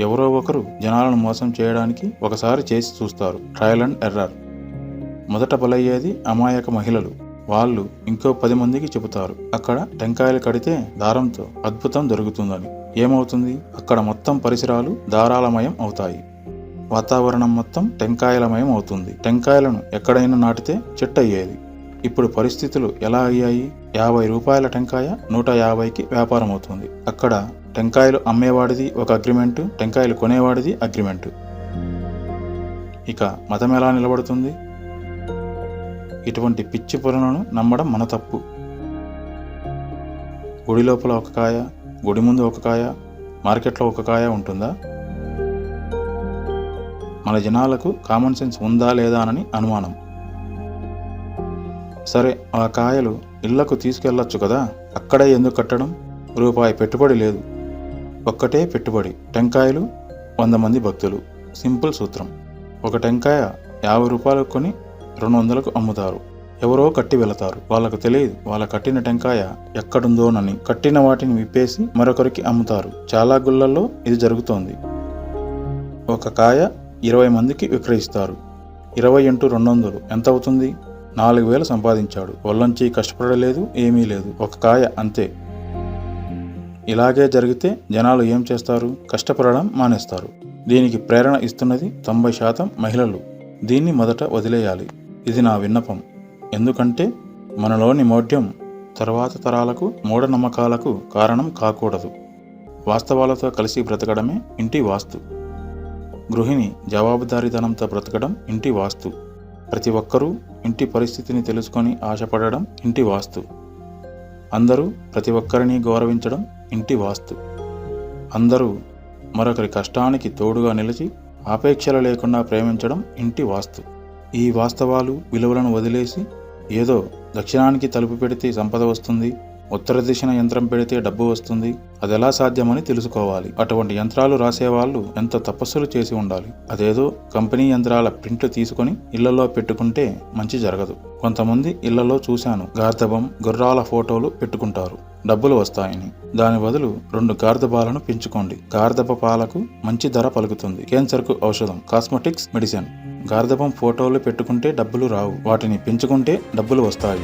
ఎవరో ఒకరు జనాలను మోసం చేయడానికి ఒకసారి చేసి చూస్తారు. ట్రయల్ అండ్ ఎర్రర్ మొదట బలయ్యేది అమాయక మహిళలు. వాళ్ళు ఇంకో పది మందికి చెబుతారు. అక్కడ టెంకాయలు కడితే దారంతో అద్భుతం దొరుకుతుందని ఏమవుతుంది? అక్కడ మొత్తం పరిసరాలు దారాలమయం అవుతాయి. వాతావరణం మొత్తం టెంకాయలమయం అవుతుంది. టెంకాయలను ఎక్కడైనా నాటితే చెట్టు అయ్యేది. ఇప్పుడు పరిస్థితులు ఎలా అయ్యాయి? యాభై రూపాయల టెంకాయ నూట యాభైకి వ్యాపారం అవుతుంది అక్కడ టెంకాయలు అమ్మేవాడిది ఒక అగ్రిమెంటు టెంకాయలు కొనేవాడిది అగ్రిమెంటు. ఇక మతం ఎలా నిలబడుతుంది? ఇటువంటి పిచ్చి పొరలను నమ్మడం మన తప్పు. గుడి లోపల ఒక కాయ గుడి ముందు ఒక కాయ మార్కెట్లో ఒక కాయ ఉంటుందా? మన జనాలకు కామన్ సెన్స్ ఉందా లేదా అని అనుమానం. సరే ఆ కాయలు ఇళ్ళకు తీసుకెళ్ళొచ్చు కదా? అక్కడే ఎందుకు కట్టడం? రూపాయి పెట్టుబడి లేదు. ఒక్కటే పెట్టుబడి టెంకాయలు వంద మంది భక్తులు. సింపుల్ సూత్రం. ఒక టెంకాయ యాభై రూపాయలకు కొని రెండు వందలకు అమ్ముతారు. ఎవరో కట్టి వెళతారు. వాళ్ళకు తెలియదు వాళ్ళ కట్టిన టెంకాయ ఎక్కడుందోనని. కట్టిన వాటిని విప్పేసి మరొకరికి అమ్ముతారు. చాలా గుళ్ళల్లో ఇది జరుగుతోంది. ఒక కాయ ఇరవై మందికి విక్రయిస్తారు. ఇరవై ఇంటూ రెండు వందలు. ఎంత అవుతుంది నాలుగు వేలు సంపాదించాడు. ఒళ్ళొంచి కష్టపడలేదు ఏమీ లేదు. ఒక కాయ అంతే. ఇలాగే జరిగితే జనాలు ఏం చేస్తారు? కష్టపడడం మానేస్తారు. దీనికి ప్రేరణ ఇస్తున్నది తొంభై శాతం మహిళలు. దీన్ని మొదట వదిలేయాలి. ఇది నా విన్నపం. ఎందుకంటే మనలోని మౌఢ్యం తర్వాత తరాలకు మూఢనమ్మకాలకు కారణం కాకూడదు. వాస్తవాలతో కలిసి బ్రతకడమే ఇంటి వాస్తు. గృహిణి జవాబుదారీతనంతో బ్రతకడం ఇంటి వాస్తు. ప్రతి ఒక్కరూ ఇంటి పరిస్థితిని తెలుసుకొని ఆశపడడం ఇంటి వాస్తు. అందరూ ప్రతి ఒక్కరిని గౌరవించడం ఇంటి వాస్తు. అందరూ మరొకరి కష్టానికి తోడుగా నిలిచి ఆపేక్షలు లేకుండా ప్రేమించడం ఇంటి వాస్తు. ఈ వాస్తవాలు విలువలను వదిలేసి ఏదో దక్షిణానికి తలుపు పెడితే సంపద వస్తుంది ఉత్తర దిశన యంత్రం పెడితే డబ్బు వస్తుంది. అది ఎలా సాధ్యమని తెలుసుకోవాలి. అటువంటి యంత్రాలు రాసేవాళ్ళు ఎంత తపస్సులు చేసి ఉండాలి. అదేదో కంపెనీ యంత్రాల ప్రింట్లు తీసుకొని ఇళ్ళలో పెట్టుకుంటే మంచి జరగదు. కొంతమంది ఇళ్ళలో చూశాను. గార్ధబం గుర్రాల ఫోటోలు పెట్టుకుంటారు. డబ్బులు వస్తాయని. దాని బదులు రెండు గార్ధబాలను పెంచుకోండి. గార్ధప పాలకు మంచి ధర పలుకుతుంది. క్యాన్సర్కు ఔషధం కాస్మెటిక్స్ మెడిసిన్ గార్ధపం ఫోటోలు పెట్టుకుంటే డబ్బులు రావు. వాటిని పెంచుకుంటే డబ్బులు వస్తాయి.